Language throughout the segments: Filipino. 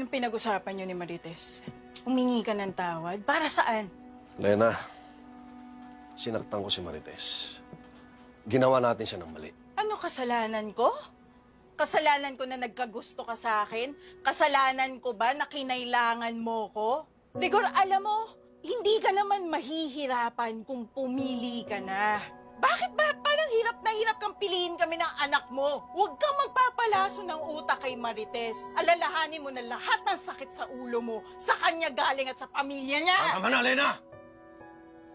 Anong pinag-usapan niyo ni Marites? Humingi ka ng tawad? Para saan? Lena, sinaktan ko si Marites. Ginawa natin siya ng mali. Ano kasalanan ko? Kasalanan ko na nagkagusto ka sa akin? Kasalanan ko ba na kinailangan mo ko? Rigor, alam mo, hindi ka naman mahihirapan kung pumili ka na. Bakit ba parang anak mo? Huwag kang magpapalaso ng utak kay Marites. Alalahanin mo na lahat ng sakit sa ulo mo sa kanya galing at sa pamilya niya. Tama na, Lena!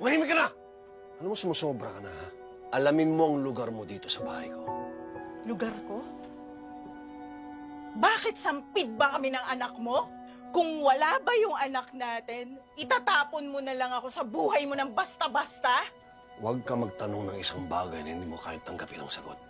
Tumahimik ka na! Alam mo, sumusobra ka na, ha? Alamin mo ang lugar mo dito sa bahay ko. Lugar ko? Bakit sampid ba kami ng anak mo? Kung wala ba yung anak natin, itatapon mo na lang ako sa buhay mo ng basta-basta? Huwag ka magtanong ng isang bagay na hindi mo kahit tanggapin ang sagot.